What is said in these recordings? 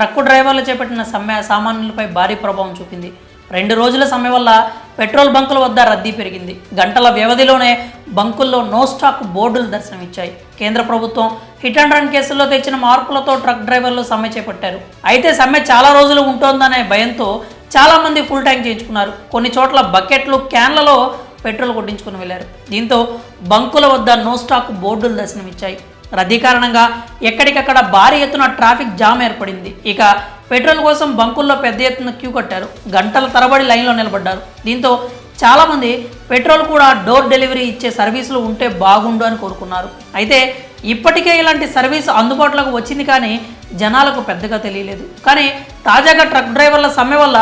Truck డ్రైవర్లు చేపట్టిన సమ్మె సామాన్యులపై భారీ ప్రభావం చూపింది. రెండు రోజుల సమ్మె వల్ల పెట్రోల్ బంకుల వద్ద రద్దీ పెరిగింది. గంటల వ్యవధిలోనే బంకుల్లో నో స్టాక్ బోర్డులు దర్శనమిచ్చాయి. కేంద్ర ప్రభుత్వం హిట్ అండ్ రన్ కేసుల్లో తెచ్చిన మార్పులతో ట్రక్ డ్రైవర్లు సమ్మె చేపట్టారు. అయితే సమ్మె చాలా రోజులు ఉంటోందనే భయంతో చాలామంది ఫుల్ ట్యాంక్ చేయించుకున్నారు. కొన్ని చోట్ల బకెట్లు క్యాన్లలో పెట్రోల్ కొట్టించుకుని వెళ్ళారు. దీంతో బంకుల వద్ద నో స్టాక్ బోర్డులు దర్శనమిచ్చాయి. రద్దీ కారణంగా ఎక్కడికక్కడ భారీ ఎత్తున ట్రాఫిక్ జామ్ ఏర్పడింది. ఇక పెట్రోల్ కోసం బంకుల్లో పెద్ద ఎత్తున క్యూ కట్టారు. గంటల తరబడి లైన్లో నిలబడ్డారు. దీంతో చాలామంది పెట్రోల్ కూడా డోర్ డెలివరీ ఇచ్చే సర్వీసులు ఉంటే బాగుండు అని కోరుకున్నారు. అయితే ఇప్పటికే ఇలాంటి సర్వీస్ అందుబాటులోకి వచ్చింది కానీ జనాలకు పెద్దగా తెలియలేదు. కానీ తాజాగా ట్రక్ డ్రైవర్ల సమ్మె వల్ల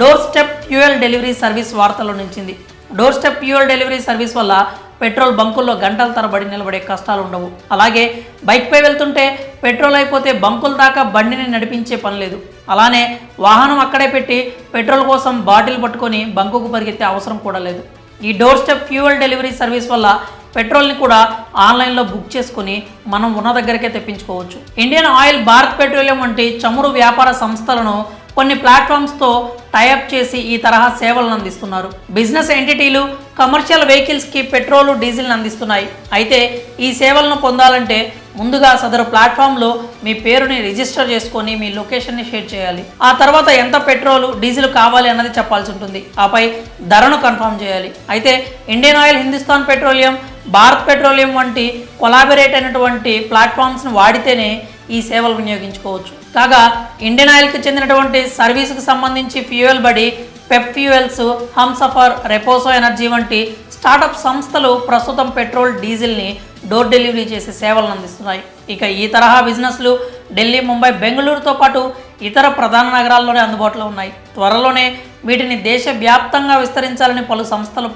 door step fuel delivery service వార్తల్లో నిలిచింది. Door step fuel delivery service వల్ల పెట్రోల్ బంకుల్లో గంటల తరబడి నిలబడే కష్టాలు ఉండవు. అలాగే బైక్పై వెళ్తుంటే పెట్రోల్ అయిపోతే బంకుల దాకా బండిని నడిపించే పని లేదు. అలానే వాహనం అక్కడే పెట్టి పెట్రోల్ కోసం బాటిల్ పట్టుకొని బంకుకు పరిగెత్తే అవసరం కూడా లేదు. ఈ door step fuel delivery service వల్ల పెట్రోల్ని కూడా ఆన్లైన్లో బుక్ చేసుకుని మనం ఉన్న దగ్గరికే తెప్పించుకోవచ్చు. ఇండియన్ ఆయిల్ భారత్ పెట్రోలియం వంటి చమురు వ్యాపార సంస్థలను కొన్ని ప్లాట్ఫామ్స్తో టైఅప్ చేసి ఈ తరహా సేవలను అందిస్తున్నారు. బిజినెస్ ఎంటిటీలు కమర్షియల్ వెహికల్స్కి పెట్రోలు డీజిల్ని అందిస్తున్నాయి. అయితే ఈ సేవలను పొందాలంటే ముందుగా సదరు ప్లాట్ఫామ్లో మీ పేరుని రిజిస్టర్ చేసుకొని మీ లొకేషన్ని షేర్ చేయాలి. ఆ తర్వాత ఎంత పెట్రోలు డీజిల్ కావాలి అన్నది చెప్పాల్సి ఉంటుంది. ఆపై ధరను కన్ఫర్మ్ చేయాలి. అయితే Indian oil Hindustan petroleum Bharat petroleum వంటి కొలాబరేట్ అయినటువంటి ప్లాట్ఫామ్స్ని వాడితేనే ఈ సేవలు వినియోగించుకోవచ్చు. కాగా ఇండియన్ ఆయిల్కి చెందినటువంటి సర్వీసుకు సంబంధించి fuel buddy pep fuels Humsafar Repos energy వంటి స్టార్టప్ సంస్థలు ప్రస్తుతం పెట్రోల్ డీజిల్ని డోర్ డెలివరీ చేసే సేవలను అందిస్తున్నాయి. ఇక ఈ తరహా బిజినెస్లు ఢిల్లీ ముంబై బెంగళూరుతో పాటు ఇతర ప్రధాన నగరాల్లోనే అందుబాటులో ఉన్నాయి. త్వరలోనే వీటిని దేశవ్యాప్తంగా విస్తరించాలని పలు సంస్థలు